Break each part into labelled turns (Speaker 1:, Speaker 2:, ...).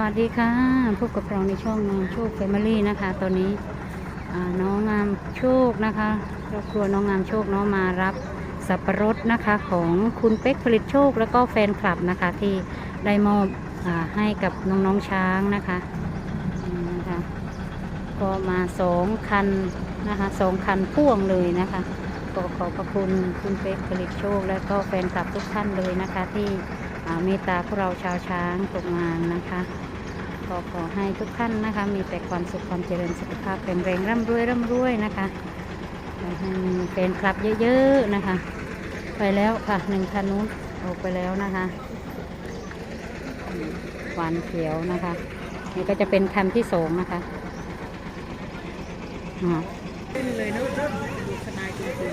Speaker 1: วัสดีค่ะพบกับเราในช่องน้องโชคแฟมิลี่นะคะ ตอนนี้น้องงามโชคนะคะครอบครัวน้องงามโชคเน้องมารับสับปะรดนะคะของคุณเป๊กผลิตโชคแล้วก็แฟนคลับนะคะที่ได้มอบอให้กับน้องๆช้างนะคะนะคะก็มาสองคันนะคะสองคันพ่วงเลยนะคะก็ขอบพระคุณคุณเป๊กผลิตโชค และก็แฟนคลับทุกท่านเลยนะคะที่เมตตาพวกเราชาวช้างตกงานนะคะ ก็ขอให้ทุกท่านนะคะ มีแต่ความสุขความเจริญสุขภาพแข็งแรงร่ำรวยร่ำรวยนะคะให้มีแฟนคลับเยอะๆนะคะ ไปแล้วค่ะหนึ่งคันนู้นออกไปแล้วนะคะหวานเขียวนะคะ นี่ก็จะเป็นคันที่สองนะคะอ่า
Speaker 2: เลยเนอะสบายจริง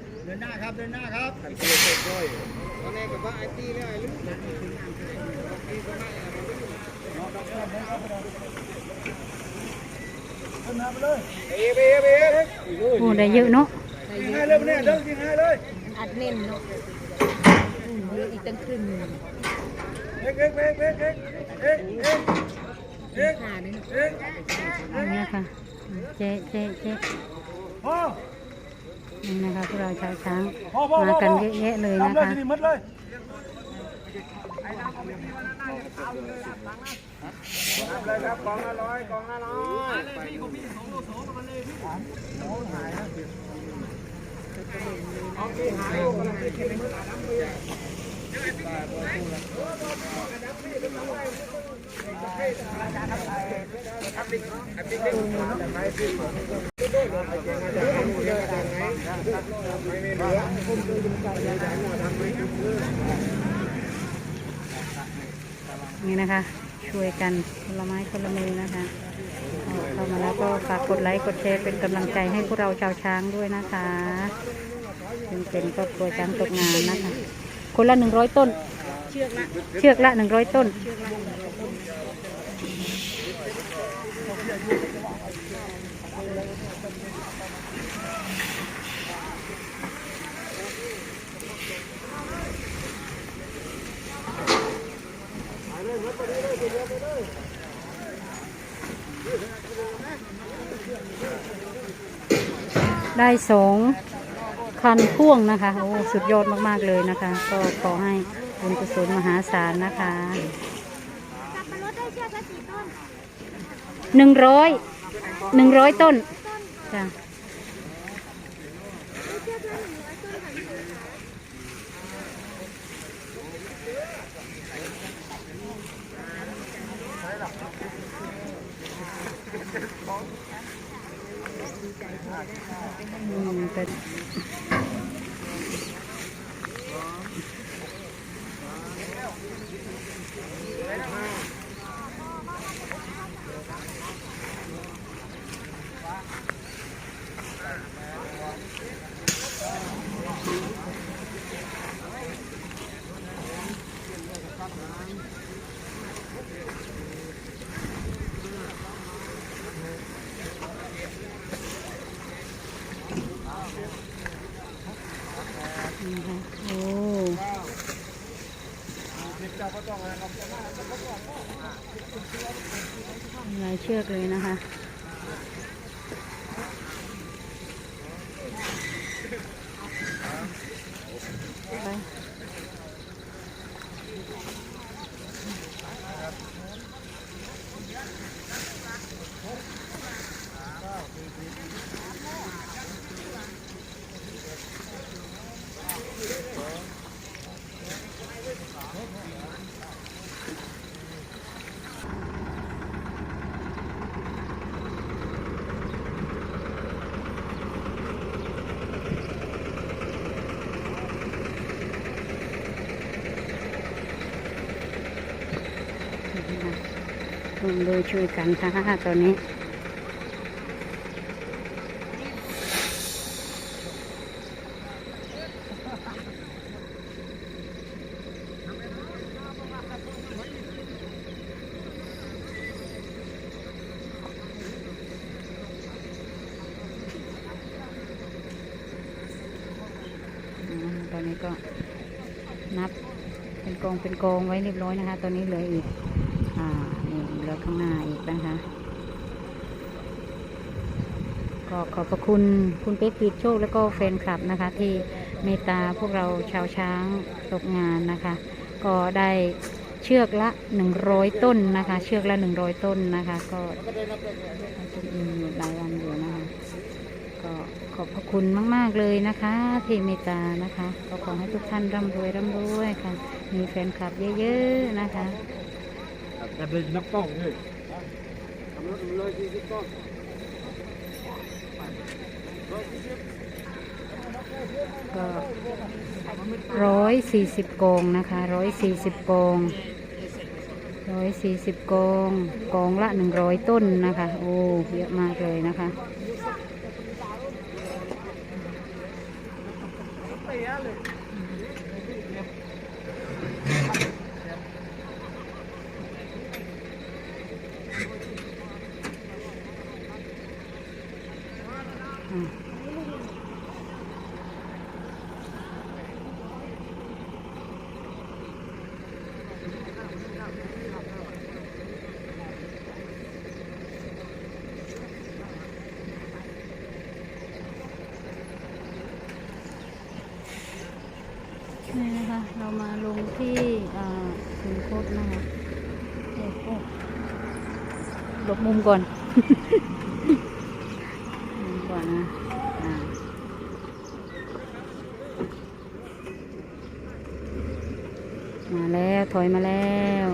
Speaker 3: เดินหาไปลงอีกเดียวนึงมันคันเลยดึงไปเลยเดินนะเดินนะโตโตวังนั่งบุญเลยทำนี่มันมาไหลรอก็ต่อแล้วมันคัด
Speaker 2: อัดเน่น
Speaker 3: บอต้องคัดต้องคัด
Speaker 4: ตรงนี้ใส่ย่วงแล้วไง
Speaker 3: เดินหน้าครับ เดินหน้าครับ
Speaker 4: อันที่เล็กด้วย
Speaker 3: ตอนนี้กับว่าไอ้ตีแล้วไอ้ลูกเอเอเอเอ
Speaker 1: โอ้ได้เยอะเนาะ
Speaker 3: ยิงให้เลยเนี่ยเดินยิงให้เลย
Speaker 2: อัดเน่นเนาะอืมเหลืออีกตั้งครึ่งหนึ่ง
Speaker 3: เอ็กเอ็กเอ็กเอ็กเอ็กเอ็กเอ็กเอ็ก
Speaker 2: ขาเนี่ย
Speaker 3: เอ็ก
Speaker 1: นี่นะคะเจ๊เจ๊เจ๊
Speaker 3: พ่อ
Speaker 1: นี่นะคะพวกเราชาวช้าง
Speaker 3: พ่อพ่อ
Speaker 1: มากันเยอะแยะเลยนะ
Speaker 3: ทำเนี่นะ
Speaker 1: คะ
Speaker 3: พว
Speaker 1: กเราชาวช้าง
Speaker 3: มากันเยอะๆเลยนะคะกองละร้อยกองละร้อย
Speaker 1: นี่นะคะ ช่วยกันคนละไม้คนละมือนะคะเข้ามาแล้วก็ฝากกดไลค์กดแชร์เป็นกำลังใจให้พวกเราชาวช้างด้วยนะคะถึงเป็นครอบครัวช้างตกงานนะคะ คนละหนึ่งร้อยต้น
Speaker 2: เชือกละ
Speaker 1: เชือกละหนึ่งร้อยต้น ได้สองคันพ่วงนะคะ โอ้ สุดยอดมาก ๆ เลยนะคะ ก็ขอให้บุญกุศลมหาศาลนะคะหนึ่งร้อยหนึ่งร้อยต้นจ้ะอืมเป็นนะคะโอ้หลายเชื อกเลยนะคะ ร่วมด้วยช่วยกันค่ะตอนนี้ตอนนี้ก็นับเป็นกองเป็นกองไว้เรียบร้อยนะคะ ตอนนี้เหลืออีก อ่านี่เหลือข้างหน้าอีกนะคะ ก็ขอบพระคุณคุณเป๊กปีดโชคแล้วก็แฟนคลับนะคะ ที่เมตตาพวกเราชาวช้างตกงานนะคะ ก็ได้เชือกละ 100 ต้นนะคะ เชือกละ 100 ต้นนะคะ ก็จนอิ่มอยู่หลายวันอยู่นะคะ ก็ขอบพระคุณมาก ๆ เลยนะคะที่เมตตานะคะ ก็ขอให้ทุกท่านร่ำรวยร่ำรวยค่ะ มีแฟนคลับเยอะ ๆ นะคะ
Speaker 4: แต่เป็นนักต้องเลย
Speaker 3: ทำรถเลยที่ที่ก็
Speaker 1: ก็ร้อยสี่สิบกองนะคะร้อยสี่สิบกองร้อยสี่สิบกองกองละหนึ่งร้อยต้นนะคะ โอ้เยอะมากเลยนะคะอืม นี่นะคะ เรามาลงที่อ่าถึงโคตรนะคะโอ้โหหลบมุมก่อนมุมก่อนนะอ่ามาแล้ว ถอยมาแล้ว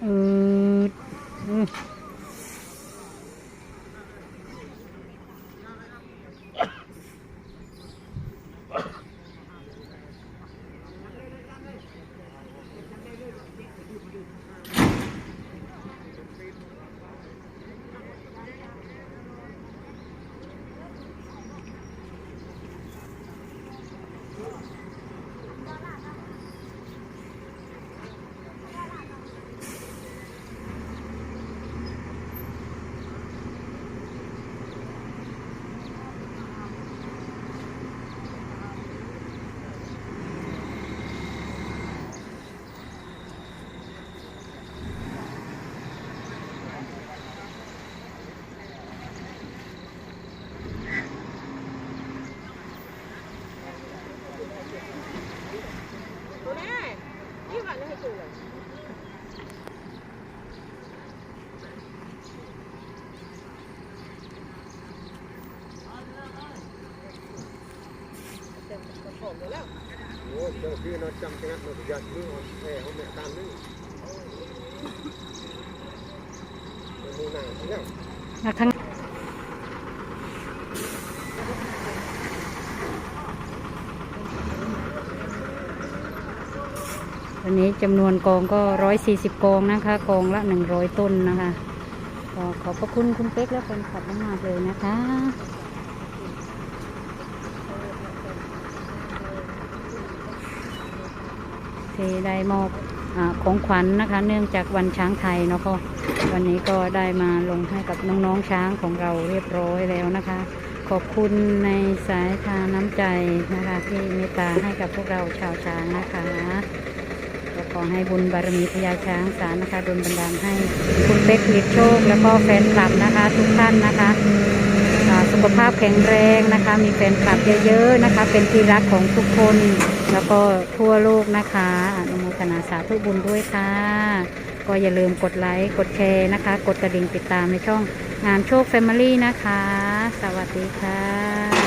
Speaker 1: เอออืม
Speaker 3: โอ้เจ้าพี่นอนจำจังหวัดนนทยาชื่อแพ้เขาแม่ตามนึงมือหนาเนี่ย
Speaker 1: แล้วข้างตอนนี้จำนวนกองก็ร้อยสี่สิบกองนะคะ กองละหนึ่งร้อยต้นนะคะก็ขอบพระคุณคุณเป๊กและแฟนคลับมากๆเลยนะคะ ได้มอบอของขวัญนะคะ เนื่องจากวันช้างไทยเนาะก็วันนี้ก็ได้มาลงให้กับน้องๆช้างของเราเรียบร้อยแล้วนะคะ ขอบคุณในสายทานน้ำใจนะคะที่เมตตาให้กับพวกเราชาวช้างนะคะก็ขอให้บุญบารมีพญาช้างสารนะคะดลบันดาลให้คุณเป๊กผลิตโชค แล้วก็แฟนคลับนะคะ ทุกท่านนะคะ สุขภาพแข็งแรงนะคะ มีแฟนคลับเยอะๆนะคะ เป็นที่รักของทุกคน แล้วก็ทั่วโลกนะคะอนุโมทนาสาธุบุญด้วยค่ะ ก็อย่าลืมกดไลค์ กดแชร์นะคะ กดกระดิ่งติดตามในช่องงามโชคแฟมิลี่นะคะ สวัสดีค่ะ